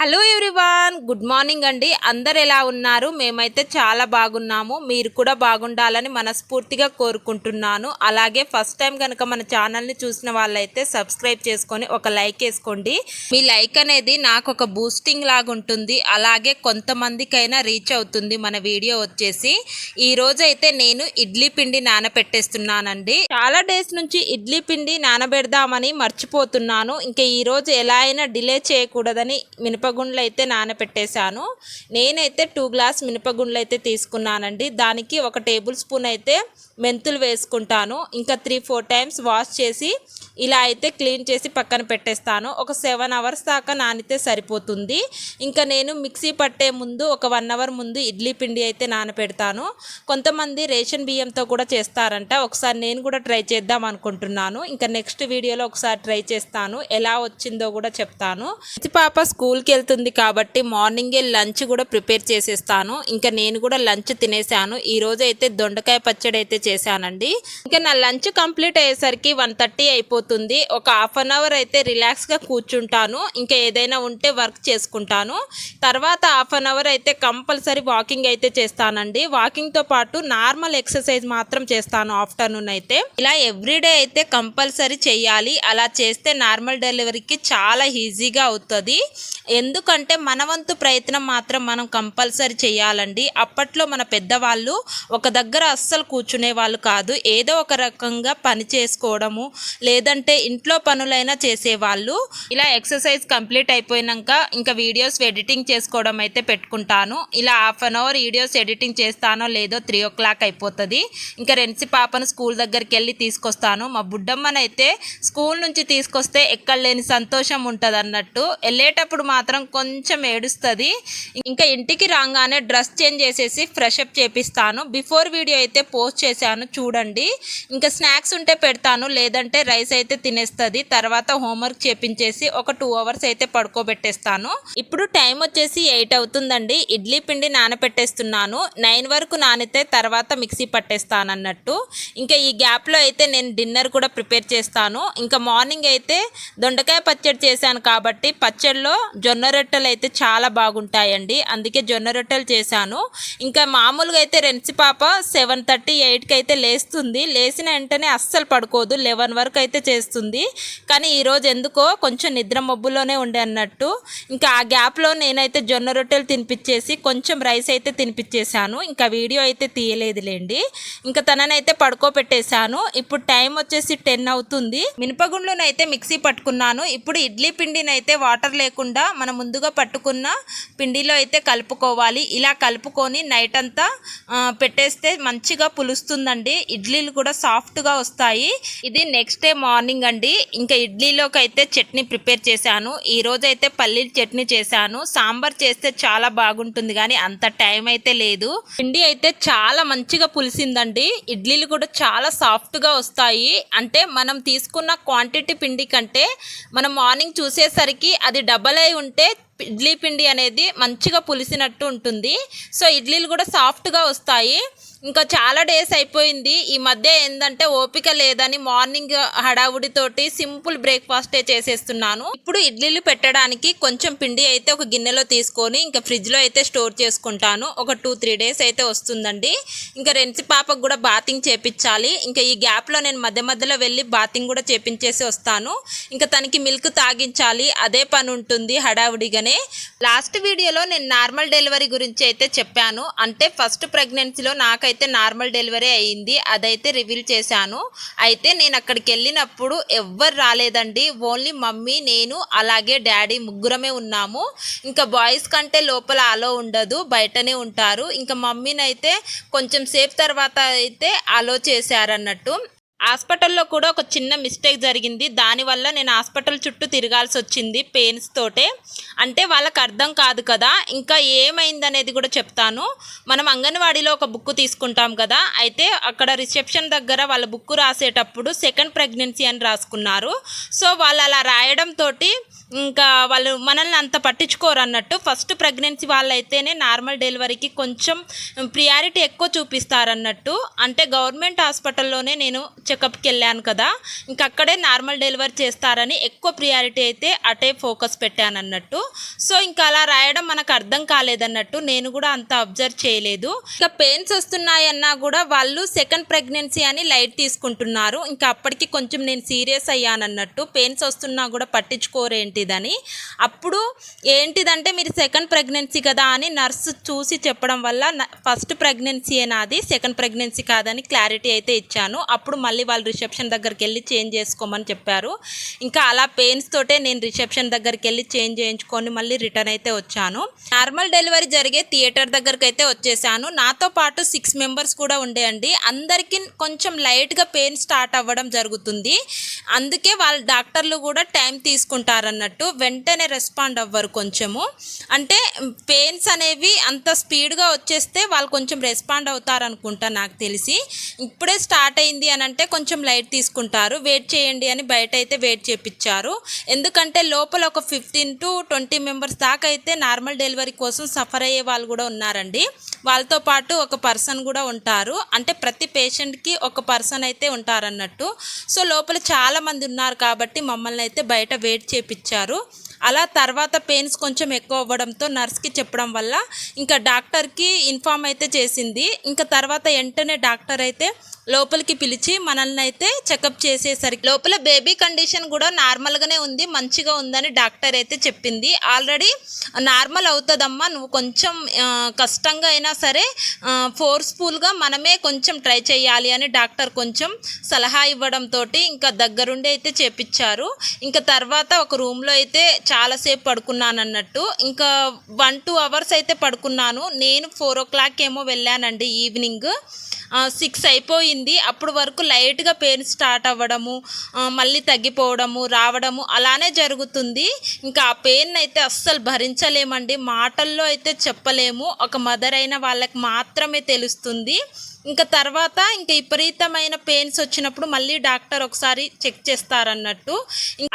Hello everyone good morning అండి. అందరు ఎలా ఉన్నారు? మేమైతే చాలా బాగున్నాము. మీరు కూడా బాగుండాలని మనస్ఫూర్తిగా కోరుకుంటున్నాను. అలాగే ఫస్ట్ టైం కనుక మన ఛానల్ని చూసిన వాళ్ళైతే సబ్స్క్రైబ్ చేసుకొని ఒక లైక్ వేసుకోండి. మీ లైక్ అనేది నాకు ఒక బూస్టింగ్ లాగా ఉంటుంది. అలాగే కొంతమందికైనా రీచ్ అవుతుంది మన వీడియో వచ్చేసి. ఈ రోజు అయితే నేను ఇడ్లీ పిండి నానబెట్టేస్తున్నానండి చాలా డేస్ నుంచి ఇడ్లీ పిండి నానబెడదామని మర్చిపోతున్నాను. ఇంకా ఈ రోజు ఎలా అయినా డిలే చేయకూడదని మినప మినపగుండ్లు అయితే నానబెట్టేశాను నేనైతే టూ గ్లాస్ మినపగుండ్లు అయితే తీసుకున్నానండి. దానికి ఒక టేబుల్ స్పూన్ అయితే మెంతులు వేసుకుంటాను. ఇంకా త్రీ ఫోర్ టైమ్స్ వాష్ చేసి ఇలా అయితే క్లీన్ చేసి పక్కన పెట్టేస్తాను. ఒక సెవెన్ అవర్స్ దాకా నానితే సరిపోతుంది. ఇంకా నేను మిక్సీ పట్టే ముందు ఒక వన్ అవర్ ముందు ఇడ్లీ పిండి అయితే నానపెడతాను. కొంతమంది రేషన్ బియ్యంతో కూడా చేస్తారంట. ఒకసారి నేను కూడా ట్రై చేద్దాం అనుకుంటున్నాను. ఇంకా నెక్స్ట్ వీడియోలో ఒకసారి ట్రై చేస్తాను. ఎలా వచ్చిందో కూడా చెప్తాను. పాప స్కూల్కి వెళ్తుంది కాబట్టి మార్నింగే లంచ్ కూడా ప్రిపేర్ చేసేస్తాను. ఇంకా నేను కూడా లంచ్ తినేసాను. ఈరోజు అయితే దొండకాయ పచ్చడి అయితే చేశానండి. ఇంకా నా లంచ్ కంప్లీట్ అయ్యేసరికి వన్ థర్టీ అయిపోతుంది. ఒక హాఫ్ అన్ అవర్ అయితే రిలాక్స్గా కూర్చుంటాను. ఇంకా ఏదైనా ఉంటే వర్క్ చేసుకుంటాను. తర్వాత హాఫ్ అన్ అవర్ అయితే కంపల్సరీ వాకింగ్ అయితే చేస్తానండి. వాకింగ్తో పాటు నార్మల్ ఎక్సర్సైజ్ మాత్రం చేస్తాను ఆఫ్టర్నూన్ అయితే. ఇలా ఎవ్రీడే అయితే కంపల్సరీ చేయాలి. అలా చేస్తే నార్మల్ డెలివరీకి చాలా ఈజీగా అవుతుంది. ఎందుకంటే మన వంతు ప్రయత్నం మాత్రం మనం కంపల్సరీ చేయాలండి. అప్పట్లో మన పెద్దవాళ్ళు ఒక దగ్గర అస్సలు కూర్చునే వాళ్ళు కాదు. ఏదో ఒక రకంగా పని చేసుకోవడము లేదంటే ఇంట్లో పనులైనా చేసేవాళ్ళు. ఇలా ఎక్సర్సైజ్ కంప్లీట్ అయిపోయినాక ఇంకా వీడియోస్ ఎడిటింగ్ చేసుకోవడం అయితే పెట్టుకుంటాను. ఇలా half an hour videos editing చేస్తానో లేదో త్రీ ఓ క్లాక్ అయిపోతుంది. ఇంకా రెన్సి పాపను స్కూల్ దగ్గరికి వెళ్ళి తీసుకొస్తాను. మా బుడ్డమ్మనైతే స్కూల్ నుంచి తీసుకొస్తే ఎక్కడ లేని సంతోషం ఉంటుంది అన్నట్టు వెళ్ళేటప్పుడు మాత్రం కొంచెం ఏడుస్తుంది. ఇంకా ఇంటికి రాగానే డ్రెస్ చేంజ్ చేసేసి ఫ్రెష్ అప్ చేపిస్తాను. బిఫోర్ వీడియో అయితే పోస్ట్ చేశాను. చూడండి. ఇంకా స్నాక్స్ ఉంటే పెడతాను లేదంటే రైస్ అయితే తినేస్తుంది. తర్వాత హోంవర్క్ చేపించేసి ఒక టూ అవర్స్ అయితే పడుకోబెట్టేస్తాను. ఇప్పుడు టైం వచ్చేసి ఎయిట్ అవుతుందండి. ఇడ్లీ పిండి నానపెట్టేస్తున్నాను. నైన్ వరకు నానితే తర్వాత మిక్సీ పట్టేస్తాను అన్నట్టు ఇంకా ఈ గ్యాప్లో అయితే నేను డిన్నర్ కూడా ప్రిపేర్ చేస్తాను. ఇంకా మార్నింగ్ అయితే దొండకాయ పచ్చడి చేశాను కాబట్టి పచ్చడిలో జొన్న రొట్టెలు అయితే చాలా బాగుంటాయండి. అందుకే జొన్న రొట్టెలు చేశాను. ఇంకా మామూలుగా అయితే రెన్సి పాప సెవెన్ థర్టీ ఎయిట్కి అయితే లేస్తుంది లేచిన వెంటనే అస్సలు పడుకోదు లెవెన్ వరకు అయితే చేస్తుంది. కానీ ఈరోజు ఎందుకో కొంచెం నిద్ర మబ్బులోనే ఉండే అన్నట్టు. ఇంకా ఆ గ్యాప్లో నేనైతే జొన్న రొట్టెలు తినిపించేసి కొంచెం రైస్ అయితే తినిపించేశాను. ఇంకా వీడియో అయితే తీయలేదులేండి. ఇంకా తననైతే పడుకోబెట్టేశాను. ఇప్పుడు టైం వచ్చేసి టెన్ అవుతుంది. మినపగుండ్లునైతే మిక్సీ పట్టుకున్నాను. ఇప్పుడు ఇడ్లీ పిండిని అయితే వాటర్ లేకుండా మనం ముందుగా పట్టుకున్న పిండిలో అయితే కలుపుకోవాలి. ఇలా కలుపుకొని నైట్ అంతా పెట్టేస్తే మంచిగా పులుస్తుంది. వస్తుందండి. ఇడ్లీలు కూడా సాఫ్ట్గా వస్తాయి. ఇది నెక్స్ట్ డే మార్నింగ్ అండి. ఇంకా ఇడ్లీలోకి అయితే చట్నీ ప్రిపేర్ చేశాను. ఈ రోజు అయితే పల్లీల చట్నీ చేశాను. సాంబార్ చేస్తే చాలా బాగుంటుంది కానీ అంత టైం అయితే లేదు. పిండి అయితే చాలా మంచిగా పులిసిందండి. ఇడ్లీలు కూడా చాలా సాఫ్ట్గా వస్తాయి. అంటే మనం తీసుకున్న క్వాంటిటీ పిండి కంటే మనం మార్నింగ్ చూసేసరికి అది డబల్ అయి ఉంటే ఇడ్లీ పిండి అనేది మంచిగా పులిసినట్టు ఉంటుంది. సో ఇడ్లీలు కూడా సాఫ్ట్గా వస్తాయి. ఇంకా చాలా డేస్ అయిపోయింది. ఈ మధ్య ఏంటంటే ఓపిక లేదని మార్నింగ్ హడావుడితోటి సింపుల్ బ్రేక్ఫాస్టే చేసేస్తున్నాను. ఇప్పుడు ఇడ్లీలు పెట్టడానికి కొంచెం పిండి అయితే ఒక గిన్నెలో తీసుకొని ఇంకా ఫ్రిడ్జ్లో అయితే స్టోర్ చేసుకుంటాను. ఒక టూ త్రీ డేస్ అయితే వస్తుందండి. ఇంకా రెన్సి పాపకు కూడా బాతింగ్ చేపించాలి ఇంకా ఈ గ్యాప్లో నేను మధ్య మధ్యలో వెళ్ళి బాతింగ్ కూడా చేపించేసి వస్తాను. ఇంకా తనకి మిల్క్ తాగించాలి. అదే పని ఉంటుంది హడావుడిగానే. లాస్ట్ వీడియోలో నేను నార్మల్ డెలివరీ గురించి అయితే చెప్పాను. అంటే ఫస్ట్ ప్రెగ్నెన్సీలో నాకు నాకైతే నార్మల్ డెలివరీ అయ్యింది. అదైతే రివీల్ చేశాను. అయితే నేను అక్కడికి వెళ్ళినప్పుడు ఎవ్వరు రాలేదండి. ఓన్లీ మమ్మీ నేను అలాగే డాడీ ముగ్గురమే ఉన్నాము. ఇంకా బాయ్స్ కంటే లోపల అలో ఉండదు బయటనే ఉంటారు. ఇంకా మమ్మీని అయితే కొంచెం సేపు తర్వాత అయితే అలో చేశారన్నట్టు. హాస్పిటల్లో కూడా ఒక చిన్న మిస్టేక్ జరిగింది. దానివల్ల నేను హాస్పిటల్ చుట్టూ తిరగాల్సి వచ్చింది పెయిన్స్ తోటే. అంటే వాళ్ళకి అర్థం కాదు కదా. ఇంకా ఏమైందనేది కూడా చెప్తాను. మనం అంగన్వాడీలో ఒక బుక్ తీసుకుంటాం కదా. అయితే అక్కడ రిసెప్షన్ దగ్గర వాళ్ళ బుక్ రాసేటప్పుడు సెకండ్ ప్రెగ్నెన్సీ అని రాసుకున్నారు. సో వాళ్ళు అలా రాయడం తోటి ఇంకా వాళ్ళు మనల్ని అంత పట్టించుకోరు అన్నట్టు ఫస్ట్ ప్రెగ్నెన్సీ వాళ్ళైతేనే నార్మల్ డెలివరీకి కొంచెం ప్రియారిటీ ఎక్కువ చూపిస్తారన్నట్టు. అంటే గవర్నమెంట్ హాస్పిటల్లోనే నేను చెకప్కి వెళ్ళాను కదా ఇంక అక్కడే నార్మల్ డెలివరీ చేస్తారని ఎక్కువ ప్రియారిటీ అయితే అటే ఫోకస్ పెట్టాను అన్నట్టు సో ఇంకా అలా రాయడం మనకు అర్థం కాలేదన్నట్టు నేను కూడా అంత అబ్జర్వ్ చేయలేదు. ఇంకా పెయిన్స్ వస్తున్నాయన్నా కూడా వాళ్ళు సెకండ్ ప్రెగ్నెన్సీ అని లైట్ తీసుకుంటున్నారు. ఇంకా అప్పటికి కొంచెం నేను సీరియస్ అయ్యానన్నట్టు పెయిన్స్ వస్తున్నా కూడా పట్టించుకోరేంటిదని. అప్పుడు ఏంటిదంటే మీరు సెకండ్ ప్రెగ్నెన్సీ కదా అని నర్సు చూసి చెప్పడం వల్ల ఫస్ట్ ప్రెగ్నెన్సీ నాది సెకండ్ ప్రెగ్నెన్సీ కాదని క్లారిటీ అయితే ఇచ్చాను. అప్పుడు మళ్ళీ మళ్ళీ వాళ్ళు రిసెప్షన్ దగ్గరికి వెళ్ళి చేంజ్ చేసుకోమని చెప్పారు. ఇంకా అలా పెయిన్స్ తోటే నేను రిసెప్షన్ దగ్గరికి వెళ్ళి చేంజ్ చేయించుకొని మళ్ళీ రిటర్న్ అయితే వచ్చాను. నార్మల్ డెలివరీ జరిగే థియేటర్ దగ్గరికి అయితే వచ్చేసాను. నాతో పాటు సిక్స్ మెంబర్స్ కూడా ఉండేయండి అందరికీ కొంచెం లైట్గా పెయిన్ స్టార్ట్ అవ్వడం జరుగుతుంది. అందుకే వాళ్ళ డాక్టర్లు కూడా టైం తీసుకుంటారన్నట్టు వెంటనే రెస్పాండ్ అవ్వరు కొంచెము. అంటే పెయిన్స్ అనేవి అంత స్పీడ్గా వచ్చేస్తే వాళ్ళు కొంచెం రెస్పాండ్ అవుతారనుకుంటా నాకు తెలిసి. ఇప్పుడే స్టార్ట్ అయింది అని అంటే కొంచెం లైట్ తీసుకుంటారు. వెయిట్ చేయండి అని బయట అయితే వెయిట్ చేపించారు ఎందుకంటే లోపల ఒక ఫిఫ్టీన్ టు ట్వంటీ మెంబర్స్ దాకా అయితే నార్మల్ డెలివరీ కోసం సఫర్ అయ్యే వాళ్ళు కూడా ఉన్నారండి. వాళ్ళతో పాటు ఒక పర్సన్ కూడా ఉంటారు. అంటే ప్రతి పేషెంట్కి ఒక పర్సన్ అయితే ఉంటారన్నట్టు. సో లోపల చాలామంది ఉన్నారు కాబట్టి మమ్మల్ని అయితే బయట వెయిట్ చేపించారు అలా తర్వాత పెయిన్స్ కొంచెం ఎక్కువ అవ్వడంతో నర్స్కి చెప్పడం వల్ల ఇంకా డాక్టర్కి ఇన్ఫామ్ అయితే చేసింది. ఇంకా తర్వాత వెంటనే డాక్టర్ అయితే లోపలికి పిలిచి మనల్ని అయితే చెకప్ చేసేసరికి లోపల బేబీ కండిషన్ కూడా నార్మల్గానే ఉంది మంచిగా ఉందని డాక్టర్ అయితే చెప్పింది. ఆల్రెడీ నార్మల్ అవుతుందమ్మా నువ్వు కొంచెం కష్టంగా అయినా సరే ఫోర్స్ఫుల్గా మనమే కొంచెం ట్రై చేయాలి అని డాక్టర్ కొంచెం సలహా ఇవ్వడంతో ఇంకా దగ్గరుండి అయితే చేపించారు ఇంకా తర్వాత ఒక రూమ్లో అయితే చాలాసేపు పడుకున్నాను అన్నట్టు ఇంకా వన్ టూ అవర్స్ అయితే పడుకున్నాను. నేను ఫోర్ ఓ క్లాక్ ఏమో వెళ్ళానండి ఈవినింగ్ సిక్స్ అయిపోయింది. అప్పుడు వరకు లైట్గా పెయిన్ స్టార్ట్ అవ్వడము మళ్ళీ తగ్గిపోవడము రావడము అలానే జరుగుతుంది. ఇంకా ఆ పెయిన్ అయితే అస్సలు భరించలేమండి. మాటల్లో అయితే చెప్పలేము. ఒక మదర్ అయిన వాళ్ళకి మాత్రమే తెలుస్తుంది. ఇంకా తర్వాత ఇంకా విపరీతమైన పెయిన్స్ వచ్చినప్పుడు మళ్ళీ డాక్టర్ ఒకసారి చెక్ చేస్తారన్నట్టు.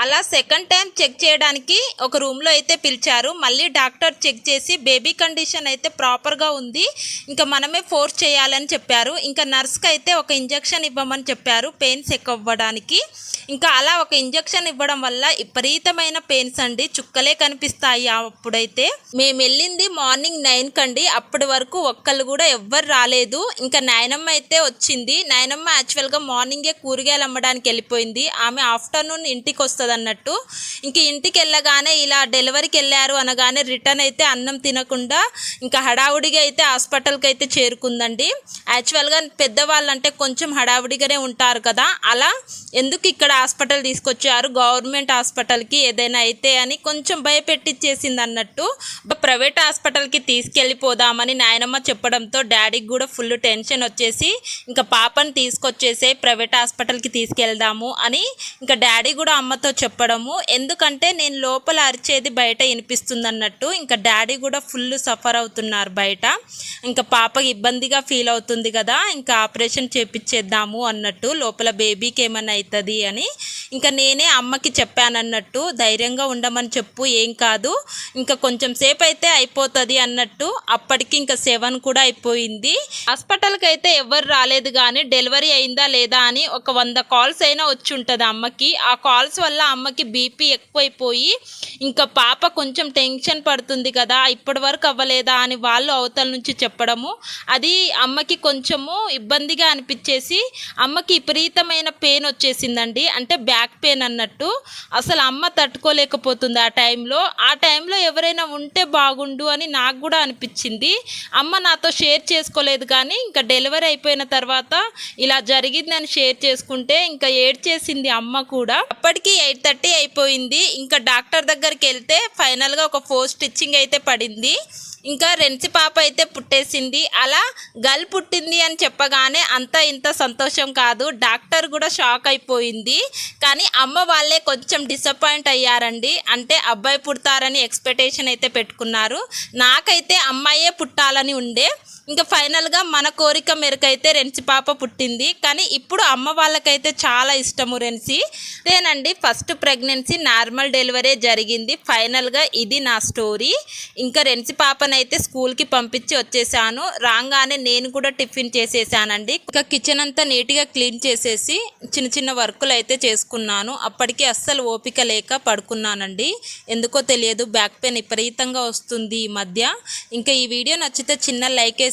అలా సెకండ్ టైం చెక్ చేయడానికి ఒక రూమ్లో అయితే పిలిచారు. మళ్ళీ డాక్టర్ చెక్ చేసి బేబీ కండిషన్ అయితే ప్రాపర్గా ఉంది. ఇంకా మనమే ఫోర్స్ చేయాలని చెప్పారు. ఇంకా నర్స్కి అయితే ఒక ఇంజెక్షన్ ఇవ్వమని చెప్పారు పెయిన్స్ ఎక్కువ అవ్వడానికి. ఇంకా అలా ఒక ఇంజెక్షన్ ఇవ్వడం వల్ల విపరీతమైన పెయిన్స్ అండి. చుక్కలే కనిపిస్తాయి అప్పుడైతే. మేము వెళ్ళింది మార్నింగ్ నైన్ కండి. అప్పటి వరకు ఒక్కళ్ళు కూడా ఎవ్వరు రాలేదు. ఇంకా నాయనమ్మ అయితే వచ్చింది. నాయనమ్మ యాక్చువల్గా మార్నింగే కూరగాయలు అమ్మడానికి వెళ్ళిపోయింది. ఆమె ఆఫ్టర్నూన్ ఇంటికి వస్తుంది అన్నట్టు. ఇంక ఇంటికి వెళ్ళగానే ఇలా డెలివరీకి వెళ్ళారు అనగానే రిటర్న్ అయితే అన్నం తినకుండా ఇంకా హడావుడిగా అయితే హాస్పిటల్కి అయితే చేరుకుందండి. యాక్చువల్గా పెద్దవాళ్ళు అంటే కొంచెం హడావుడిగానే ఉంటారు కదా. అలా ఎందుకు ఇక్కడ హాస్పిటల్ తీసుకొచ్చారు? గవర్నమెంట్ హాస్పిటల్కి ఏదైనా అయితే అని కొంచెం భయపెట్టిచ్చేసింది అన్నట్టు. ప్రైవేట్ హాస్పిటల్కి తీసుకెళ్ళిపోదామని నాయనమ్మ చెప్పడంతో డాడీకి కూడా ఫుల్ టెన్షన్ వచ్చేసి ఇంకా పాపని తీసుకొచ్చేసే ప్రైవేట్ హాస్పిటల్కి తీసుకెళ్దాము అని ఇంకా డాడీ కూడా అమ్మతో చెప్పడము. ఎందుకంటే నేను లోపల అరిచేది బయట వినిపిస్తుంది అన్నట్టు ఇంకా డాడీ కూడా ఫుల్ సఫర్ అవుతున్నారు బయట. ఇంకా పాపకి ఇబ్బందిగా ఫీల్ అవుతుంది కదా ఇంకా ఆపరేషన్ చేపించేద్దాము అన్నట్టు లోపల బేబీకి ఏమైనా అవుతుంది అని ఇంకా నేనే అమ్మకి చెప్పాను అన్నట్టు ధైర్యంగా ఉండమని చెప్పు ఏం కాదు. ఇంకా కొంచెం సేపు అయితే అయిపోతుంది అన్నట్టు అప్పటికి ఇంకా సెవెన్ కూడా అయిపోయింది. హాస్పిటల్కి అయితే ఎవరు రాలేదు కానీ డెలివరీ అయిందా లేదా అని ఒక వంద కాల్స్ అయినా వచ్చి ఉంటుంది అమ్మకి. ఆ కాల్స్ వల్ల అమ్మకి బీపీ ఎక్కువైపోయి ఇంకా పాప కొంచెం టెన్షన్ పడుతుంది కదా ఇప్పటి వరకు అవ్వలేదా అని వాళ్ళు అవతల నుంచి చెప్పడము. అది అమ్మకి కొంచెము ఇబ్బందిగా అనిపించేసి అమ్మకి విపరీతమైన పెయిన్ వచ్చేసిందండి. అంటే బ్యాక్ పెయిన్ అన్నట్టు. అసలు అమ్మ తట్టుకోలేకపోతుంది ఆ టైంలో. ఆ టైంలో ఎవరైనా ఉంటే బాగుండు అని నాకు కూడా అనిపించింది. అమ్మ నాతో షేర్ చేసుకోలేదు కానీ ఇంకా డెలివరీ డెలివరీ అయిపోయిన తర్వాత ఇలా జరిగిందని షేర్ చేసుకుంటే ఇంకా ఏడ్ చేసింది అమ్మ కూడా. అప్పటికి ఎయిట్ థర్టీ అయిపోయింది. ఇంకా డాక్టర్ దగ్గరికి వెళ్తే ఫైనల్గా ఒక ఫోర్ స్టిచ్చింగ్ అయితే పడింది. ఇంకా రెంచి పాప అయితే పుట్టేసింది. అలా గల్ పుట్టింది అని చెప్పగానే అంత ఇంత సంతోషం కాదు. డాక్టర్ కూడా షాక్ అయిపోయింది. కానీ అమ్మ వాళ్ళే కొంచెం డిసప్పాయింట్ అయ్యారండి. అంటే అబ్బాయి పుడతారని ఎక్స్పెక్టేషన్ అయితే పెట్టుకున్నారు. నాకైతే అమ్మాయే పుట్టాలని ఉండే. ఇంకా ఫైనల్గా మన కోరిక మేరకైతే రెన్సి పాప పుట్టింది. కానీ ఇప్పుడు అమ్మ వాళ్ళకైతే చాలా ఇష్టము రెన్సి అదేనండి ఫస్ట్ ప్రెగ్నెన్సీ నార్మల్ డెలివరీ జరిగింది. ఫైనల్గా ఇది నా స్టోరీ. ఇంకా రెన్సి పాపనైతే స్కూల్కి పంపించి వచ్చేసాను. రాగానే నేను కూడా టిఫిన్ చేసేసానండి. ఇంకా కిచెన్ అంతా నీట్గా క్లీన్ చేసేసి చిన్న చిన్న వర్కులు అయితే చేసుకున్నాను. అప్పటికి అస్సలు ఓపిక లేక పడుకున్నానండి. ఎందుకో తెలియదు బ్యాక్ పెయిన్ విపరీతంగా వస్తుంది ఈ మధ్య. ఇంకా ఈ వీడియో నచ్చితే చిన్న లైక్ వేసి